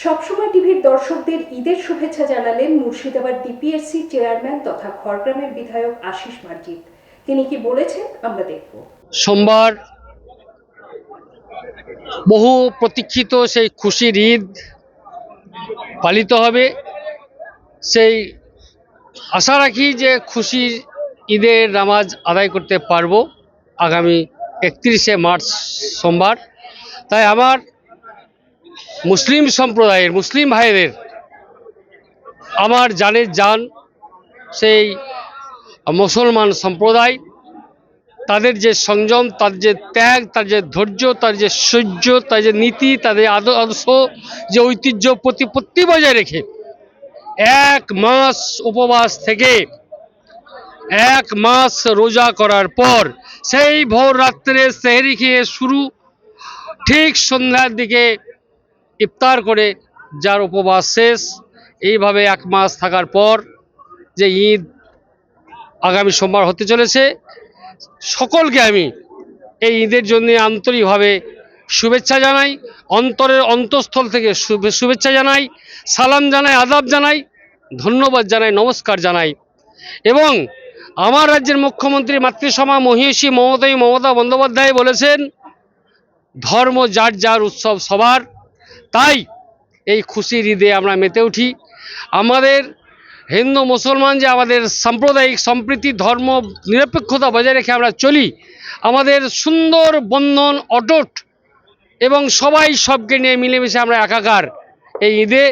সবসময় টিভির দর্শকদের ঈদের শুভেচ্ছা জানালেন মুর্শিদাবাদ ডিপিএসসি চেয়ারম্যান তথা খড়গ্রামের বিধায়ক আশিস মার্জিত। তিনি কি বলেছেন, আমরা দেখব। সোমবার বহু প্রতীক্ষিত সেই খুশির ঈদ পালিত হবে। সেই আশা রাখি যে খুশির ঈদের নামাজ আদায় করতে পারব আগামী একত্রিশে মার্চ সোমবার। তাই আমার মুসলিম সম্প্রদায়ের, মুসলিম ভাইদের আমার জানের যান সেই মুসলমান সম্প্রদায়, তাদের যে সংযম, তার যে ত্যাগ, তার যে ধৈর্য, তার যে সহ্য তার যে নীতি, তাদের আদর্শ, যে ঐতিহ্য প্রতিপত্তি বজায় রেখে এক মাস উপবাস থেকে এক মাস রোজা করার পর সেই ভোর রাত্রে সেহরি খেয়ে শুরু, ঠিক সন্ধ্যার দিকে ইফতার করে, যার উপবাস শেষ। এইভাবে এক মাস থাকার পর যে ঈদ আগামী সোমবার হতে চলেছে, সকলকে আমি এই ঈদের জন্য আন্তরিকভাবে শুভেচ্ছা জানাই, অন্তরের অন্তঃস্থল থেকে শুভে- শুভেচ্ছা জানাই, সালাম জানাই, আদাব জানাই, ধন্যবাদ জানাই, নমস্কার জানাই। এবং আমার রাজ্যের মুখ্যমন্ত্রী মাতৃসমা মহিষী মমতাই মমতা বন্দ্যোপাধ্যায় বলেছেন, ধর্ম যার যার উৎসব সবার। তাই এই খুশির ঈদে আমরা মেতে উঠি। আমাদের হিন্দু মুসলমান যে আমাদের সাম্প্রদায়িক সম্প্রীতি, ধর্ম, নিরপেক্ষতা বজায় রেখে আমরা চলি, আমাদের সুন্দর বন্ধন, অটুট এবং সবাই সবকে নিয়ে মিলেমিশে আমরা একাকার এই ঈদে।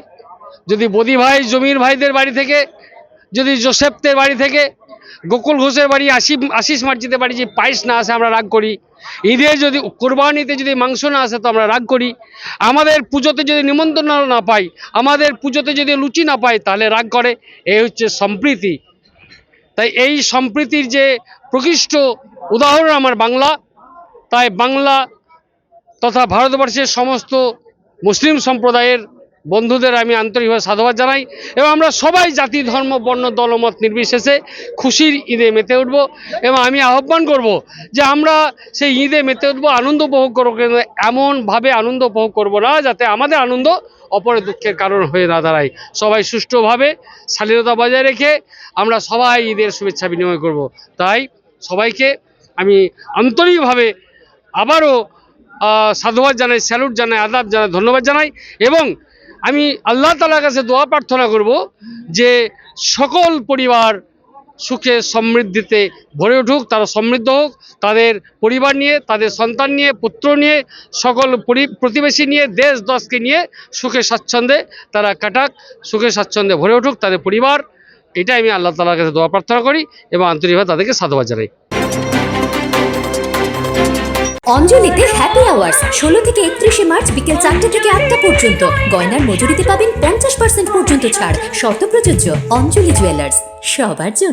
যদি বদি ভাই, জমির ভাইদের বাড়ি থেকে, যদি জোসেফদের বাড়ি থেকে গোকুল ঘোষের বাড়ি, আশি, আশিস মার্জিদের বাড়ি, যে পায়েস না আসে, আমরা রাগ করি। ঈদে যদি, কোরবানিতে যদি মাংস না আসে, তো আমরা রাগ করি। আমাদের পুজোতে যদি নিমন্ত্রণ না পাই আমাদের পুজোতে যদি লুচি না পাই তাহলে রাগ করে। এই হচ্ছে সম্প্রীতি। তাই এই সম্প্রীতির যে প্রকৃষ্ট উদাহরণ আমার বাংলা, তাই বাংলা তথা ভারতবর্ষের সমস্ত মুসলিম সম্প্রদায়ের বন্ধুদের আমি আন্তরিকভাবে সাধুবাদ জানাই এবং আমরা সবাই জাতি, ধর্ম, বর্ণ, দলমত নির্বিশেষে খুশির ঈদে মেতে উঠব এবং আমি আহ্বান করব যে আমরা সেই ঈদে মেতে উঠবো, আনন্দ উপভোগ করব এমনভাবে আনন্দ উপভোগ করব না যাতে আমাদের আনন্দ অপরের দুঃখের কারণ হয়ে না দাঁড়ায়। সবাই সুষ্ঠুভাবে শালীনতা বজায় রেখে আমরা সবাই ঈদের শুভেচ্ছা বিনিময় করব। তাই সবাইকে আমি আন্তরিকভাবে আবারও সাধুবাদ জানাই, স্যালুট জানাই, আদাব জানাই, ধন্যবাদ জানাই এবং আমি আল্লাহ তালার কাছে দোয়া প্রার্থনা করব যে সকল পরিবার সুখে সমৃদ্ধিতে ভরে উঠুক, তারা সমৃদ্ধ হোক, তাদের পরিবার নিয়ে, তাদের সন্তান নিয়ে, পুত্র নিয়ে, সকল পরি- প্রতিবেশী নিয়ে, দেশ দশকে নিয়ে সুখে স্বাচ্ছন্দ্যে তারা কাটাক, সুখে স্বাচ্ছন্দ্যে ভরে উঠুক তাদের পরিবার। এটাই আমি আল্লাহ তালার কাছে দোয়া প্রার্থনা করি এবং আন্তরিকভাবে তাদেরকে সাধুবাদ জানাই। অঞ্জলিতে হ্যাপি আওয়ার্স ষোলো থেকে একত্রিশে মার্চ বিকেল চারটে থেকে আটটা পর্যন্ত। গয়নার মজুরিতে পাবেন পঞ্চাশ পার্সেন্ট পর্যন্ত ছাড়। শর্ত প্রযোজ্য অঞ্জলি জুয়েলার্স সবার জন্য।